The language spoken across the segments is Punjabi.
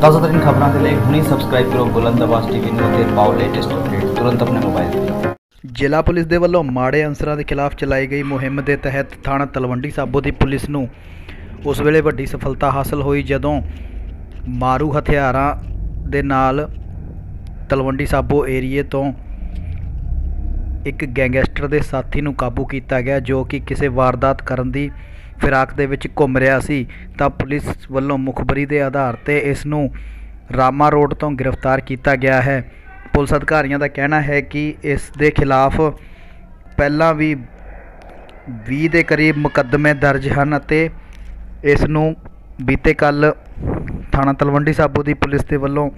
ਤਾਜ਼ਾ ਖਬਰਾਂ ਦੇ ਲਈ ਹੁਣੇ ਸਬਸਕ੍ਰਾਈਬ ਕਰੋ ਬੁਲੰਦ ਆਵਾਜ਼ ਟੀਵੀ ਨੂੰ ਅਤੇ ਪਾਓ ਲੇਟੈਸਟ ਅਪਡੇਟ ਤੁਰੰਤ ਆਪਣੇ ਮੋਬਾਈਲ ਤੇ। ਜ਼ਿਲ੍ਹਾ ਪੁਲਿਸ ਦੇ ਵੱਲੋਂ ਮਾੜੇ ਅਨਸਰਾਂ ਦੇ ਖਿਲਾਫ ਚਲਾਈ ਗਈ ਮੁਹਿੰਮ ਦੇ ਤਹਿਤ ਥਾਣਾ ਤਲਵੰਡੀ ਸਾਬੋ ਦੀ ਪੁਲਿਸ ਨੂੰ ਉਸ ਵੇਲੇ ਵੱਡੀ ਸਫਲਤਾ ਹਾਸਲ ਹੋਈ ਜਦੋਂ ਮਾਰੂ ਹਥਿਆਰਾਂ ਦੇ ਨਾਲ ਤਲਵੰਡੀ ਸਾਬੋ ਏਰੀਏ ਤੋਂ ਇੱਕ ਗੈਂਗਸਟਰ ਦੇ ਸਾਥੀ ਨੂੰ ਕਾਬੂ ਕੀਤਾ ਗਿਆ, ਜੋ ਕਿ ਕਿਸੇ ਵਾਰਦਾਤ ਕਰਨ ਦੀ ਫਿਰਾਕ ਦੇ ਵਿੱਚ ਘੁੰਮ ਰਿਹਾ ਸੀ, ਤਾਂ ਪੁਲਿਸ ਵੱਲੋਂ ਮੁਖਬਰੀ ਦੇ ਆਧਾਰ ਤੇ ਇਸ ਨੂੰ ਰਾਮਾ ਰੋਡ ਤੋਂ ਗ੍ਰਿਫਤਾਰ ਕੀਤਾ ਗਿਆ ਹੈ। ਪੁਲਿਸ ਅਧਿਕਾਰੀਆਂ ਦਾ ਕਹਿਣਾ ਹੈ ਕਿ ਇਸ ਦੇ ਖਿਲਾਫ ਪਹਿਲਾਂ ਵੀ 20 ਦੇ ਕਰੀਬ ਮੁਕੱਦਮੇ ਦਰਜ ਹਨ ਅਤੇ ਇਸ ਨੂੰ ਬੀਤੇ ਕੱਲ ਥਾਣਾ ਤਲਵੰਡੀ ਸਾਬੋ ਦੀ ਪੁਲਿਸ ਦੇ ਵੱਲੋਂ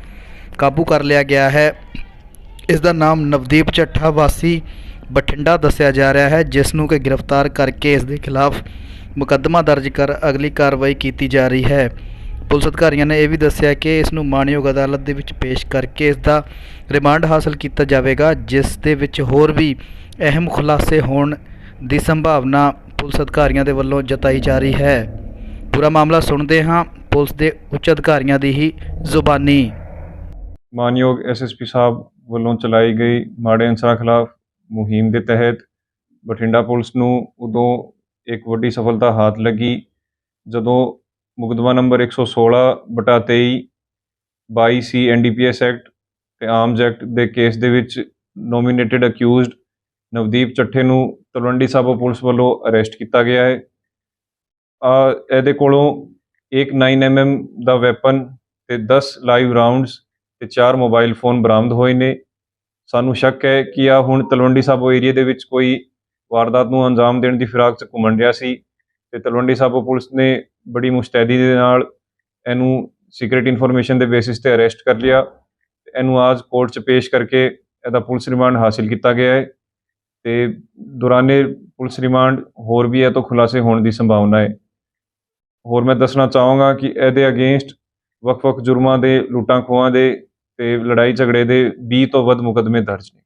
ਕਾਬੂ ਕਰ ਲਿਆ ਗਿਆ ਹੈ। ਇਸ ਦਾ ਨਾਮ ਨਵਦੀਪ ਚੱਠਾ ਵਾਸੀ ਬਠਿੰਡਾ ਦੱਸਿਆ ਜਾ ਰਿਹਾ ਹੈ, ਜਿਸ ਨੂੰ ਕਿ ਗ੍ਰਿਫਤਾਰ ਕਰਕੇ ਇਸ ਦੇ ਖਿਲਾਫ ਮੁਕੱਦਮਾ ਦਰਜ ਕਰ ਅਗਲੀ ਕਾਰਵਾਈ ਕੀਤੀ ਜਾ ਰਹੀ ਹੈ। ਪੁਲਿਸ ਅਧਿਕਾਰੀਆਂ ਨੇ ਇਹ ਵੀ ਦੱਸਿਆ ਕਿ ਇਸ ਨੂੰ ਮਾਣਯੋਗ ਅਦਾਲਤ ਦੇ ਵਿੱਚ ਪੇਸ਼ ਕਰਕੇ ਇਸ ਦਾ ਰਿਮਾਂਡ ਹਾਸਲ ਕੀਤਾ ਜਾਵੇਗਾ, ਜਿਸ ਦੇ ਵਿੱਚ ਹੋਰ ਵੀ ਅਹਿਮ ਖੁਲਾਸੇ ਹੋਣ ਦੀ ਸੰਭਾਵਨਾ ਪੁਲਿਸ ਅਧਿਕਾਰੀਆਂ ਦੇ ਵੱਲੋਂ ਜਤਾਈ ਜਾ ਰਹੀ ਹੈ। ਪੂਰਾ ਮਾਮਲਾ ਸੁਣਦੇ ਹਾਂ, ਪੁਲਿਸ ਦੇ ਉੱਚ ਅਧਿਕਾਰੀਆਂ ਦੀ ਹੀ ਜ਼ੁਬਾਨੀ। ਮਾਨਯੋਗ ਐਸਐਸਪੀ ਸਾਹਿਬ ਵੱਲੋਂ ਚਲਾਈ ਗਈ ਮਾੜੇ ਅਨਸਰਾਂ ਖਿਲਾਫ ਮੁਹਿੰਮ ਦੇ ਤਹਿਤ ਬਠਿੰਡਾ ਪੁਲਿਸ ਨੂੰ ਉਦੋਂ ਇੱਕ ਵੱਡੀ ਸਫਲਤਾ ਹਾਥ ਲੱਗੀ। ਜਦੋਂ ਮੁਕਦਮਾ ਨੰਬਰ 116 ਬਟਾ 23 22 ਸੀ ਐਨਡੀਪੀਐਸ ਐਕਟ ਤੇ ਆਰਮਜ਼ ਐਕਟ ਦੇ ਕੇਸ ਦੇ ਵਿੱਚ ਨੋਮੀਨੇਟਿਡ ਅਕਿਊਜ਼ਡ ਨਵਦੀਪ ਚੱਠੇ ਨੂੰ ਤਲਵੰਡੀ ਸਾਬੋ ਪੁਲਿਸ ਵੱਲੋਂ ਅਰੈਸਟ ਕੀਤਾ ਗਿਆ ਹੈ। ਆ, ਇਹਦੇ ਕੋਲੋਂ ਇੱਕ 9mm ਦਾ ਵੈਪਨ ਤੇ 10 ਲਾਈਵ ਰਾਉਂਡਸ ਤੇ ਚਾਰ ਮੋਬਾਈਲ ਫੋਨ ਬਰਾਮਦ ਹੋਏ ਨੇ। ਸਾਨੂੰ ਸ਼ੱਕ ਹੈ ਕਿ ਆ ਹੁਣ ਤਲਵੰਡੀ ਸਾਬੋ ਏਰੀਆ ਦੇ ਵਿੱਚ ਕੋਈ ਵਾਰਦਾਤ ਨੂੰ ਅੰਜਾਮ ਦੇਣ ਦੀ ਫਿਰਾਕ 'ਚ ਘੁੰਮਣ ਰਿਹਾ ਸੀ ਤੇ ਤਲਵੰਡੀ ਸਾਬੋ ਪੁਲਿਸ ਨੇ ਬੜੀ ਮੁਸਤੈਦੀ ਦੇ ਨਾਲ ਇਹਨੂੰ ਸੀਕ੍ਰੀਟ ਇਨਫੋਰਮੇਸ਼ਨ ਦੇ ਬੇਸਿਸ ਤੇ ਅਰੈਸਟ ਕਰ ਲਿਆ ਤੇ ਇਹਨੂੰ ਆਜ ਕੋਰਟ 'ਚ ਪੇਸ਼ ਕਰਕੇ ਇਹਦਾ ਪੁਲਿਸ ਰਿਮਾਂਡ ਹਾਸਿਲ ਕੀਤਾ ਗਿਆ ਹੈ ਤੇ ਦੌਰਾਨੇ ਪੁਲਿਸ ਰਿਮਾਂਡ ਹੋਰ ਵੀ ਇਹ ਤੋਂ ਖੁਲਾਸੇ ਹੋਣ ਦੀ ਸੰਭਾਵਨਾ ਹੈ। ਹੋਰ ਮੈਂ ਦੱਸਣਾ ਚਾਹਾਂਗਾ ਕਿ ਇਹਦੇ ਅਗੇਂਸਟ ਵੱਖ-ਵੱਖ ਜੁਰਮਾਂ ਦੇ ਲੁੱਟਾਂ ਖੋਹਾਂ ਦੇ ਤੇ ਲੜਾਈ ਝਗੜੇ ਦੇ 20 ਤੋਂ ਵੱਧ ਮੁਕੱਦਮੇ ਦਰਜ ਨੇ।